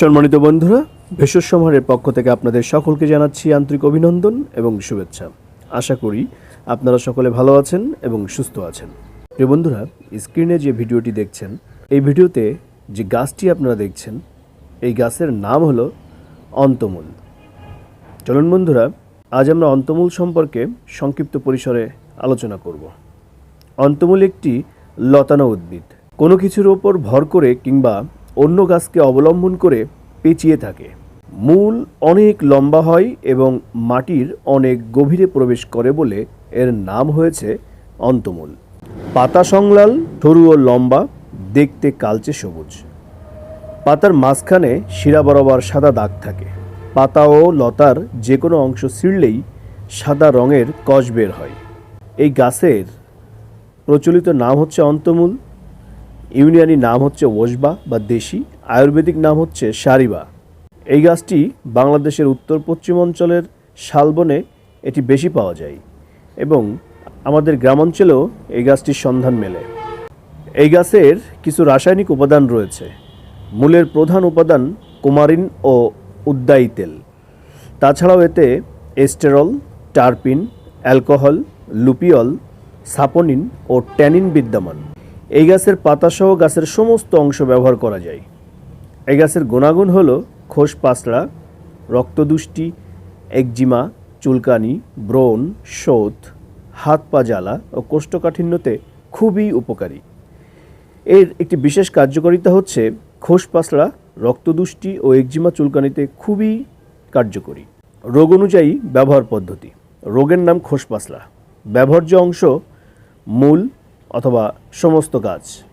সম্মানিত বন্ধুরা, ভেষজ সমাহারের পক্ষ থেকে আপনাদের সকলকে জানাচ্ছি আন্তরিক অভিনন্দন এবং শুভেচ্ছা। আশা করি আপনারা সকলে ভালো আছেন এবং সুস্থ আছেন। প্রিয় বন্ধুরা, স্ক্রিনে যে ভিডিওটি দেখছেন, এই ভিডিওতে যে গাছটি আপনারা দেখছেন, এই গাছের নাম হলো অন্তমূল। চলুন বন্ধুরা, আজ আমরা অন্তমূল সম্পর্কে সংক্ষিপ্ত পরিসরে আলোচনা করব। অন্তমূল একটি লতানো উদ্ভিদ। কোনো কিছুর ওপর ভর করে কিংবা অন্য গাছকে অবলম্বন করে পেঁচিয়ে থাকে। মূল অনেক লম্বা হয় এবং মাটির অনেক গভীরে প্রবেশ করে বলে এর নাম হয়েছে অন্তমূল। পাতা সংলাল সরু ও লম্বা, দেখতে কালচে সবুজ। পাতার মাঝখানে শিরা বরাবর সাদা দাগ থাকে। পাতা ও লতার যে কোনো অংশ ছিঁড়লেই সাদা রঙের কষ বের হয়। এই গাছের প্রচলিত নাম হচ্ছে অন্তমূল। ইউনিয়ানি নাম হচ্ছে ওসবা বা দেশি, আয়ুর্বেদিক নাম হচ্ছে সারিবা। এই গাছটি বাংলাদেশের উত্তর পশ্চিম অঞ্চলের শালবনে এটি বেশি পাওয়া যায় এবং আমাদের গ্রামাঞ্চলেও এই গাছটির সন্ধান মেলে। এই গাছের কিছু রাসায়নিক উপাদান রয়েছে। মূলের প্রধান উপাদান কুমারিন ও উদ্দায়ী তেল। তাছাড়াও এতে sterol, terpene, alcohol, lupeol, saponin ও ট্যানিন বিদ্যমান। এই গাছের পাতাসহ গাছের সমস্ত অংশ ব্যবহার করা যায়। এই গাছের গুণাগুণ হল খোস পাসড়া রক্তদুষ্টি, একজিমা, চুলকানি, ব্রণ শোথ হাত পা জ্বালা ও কোষ্ঠকাঠিন্যতে খুবই উপকারী। এর একটি বিশেষ কার্যকারিতা হচ্ছে খোস পাসড়া রক্তদুষ্টি ও একজিমা চুলকানিতে খুবই কার্যকরী। রোগ অনুযায়ী ব্যবহার পদ্ধতি। রোগের নাম খোস পাসড়া ব্যবহার্য অংশ মূল অথবা সমস্ত গাছ।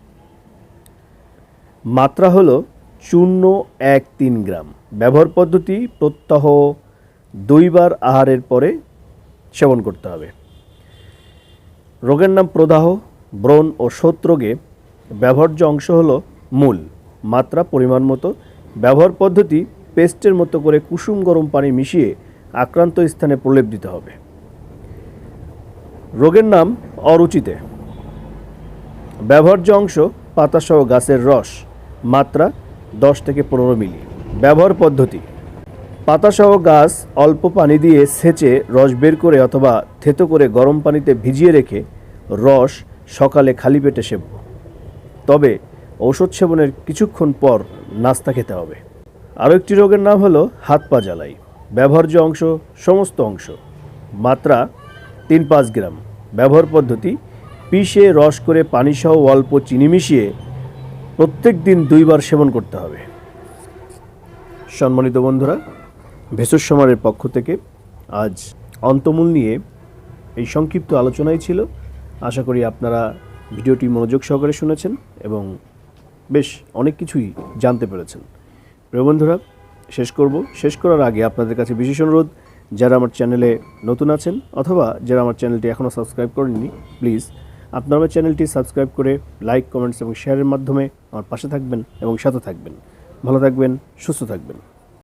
মাত্রা হলো চূর্ণ এক তিন গ্রাম। ব্যবহার পদ্ধতি প্রত্যহ দুইবার আহারের পরে সেবন করতে হবে। রোগের নাম প্রদাহ, ব্রণ ও রোগে ব্যবহার্য অংশ হলো মূল। মাত্রা, পরিমাণ মতো। ব্যবহার পদ্ধতি পেস্টের মতো করে কুসুম গরম পানি মিশিয়ে আক্রান্ত স্থানে প্রলেপ দিতে হবে। রোগের নাম অরুচিতে। ব্যবহার্য অংশ পাতাসহ গাছের রস, মাত্রা দশ থেকে পনেরো মিলি। ব্যবহার পদ্ধতি, পাতাসহ গাছ অল্প পানি দিয়ে সেচে রস বের করে অথবা থেতো করে গরম পানিতে ভিজিয়ে রেখে রস সকালে খালি পেটে সেবব তবে ঔষধ সেবনের কিছুক্ষণ পর নাস্তা খেতে হবে। আরও একটি রোগের নাম হলো হাত পা জ্বালাই। ব্যবহার্য অংশ সমস্ত অংশ, মাত্রা তিন পাঁচ গ্রাম। ব্যবহার পদ্ধতি পিষে রস করে পানিসহ অল্প চিনি মিশিয়ে প্রত্যেক দিন দুইবার সেবন করতে হবে। সম্মানিত বন্ধুরা, ভেষজ সমারের পক্ষ থেকে আজ অন্তমূল নিয়ে এই সংক্ষিপ্ত আলোচনাই ছিল। আশা করি আপনারা ভিডিওটি মনোযোগ সহকারে শুনেছেন এবং বেশ অনেক কিছুই জানতে পেরেছেন। প্রিয় বন্ধুরা, শেষ করব। শেষ করার আগে আপনাদের কাছে বিশেষ অনুরোধ, যারা আমার চ্যানেলে নতুন আছেন অথবা যারা আমার চ্যানেলটি এখনও সাবস্ক্রাইব করেননি, প্লিজ আপনারা আমার চ্যানেলটি সাবস্ক্রাইব করে লাইক, কমেন্টস এবং শেয়ারের মাধ্যমে আমার পাশে থাকবেন এবং সাথে থাকবেন। ভালো থাকবেন, সুস্থ থাকবেন।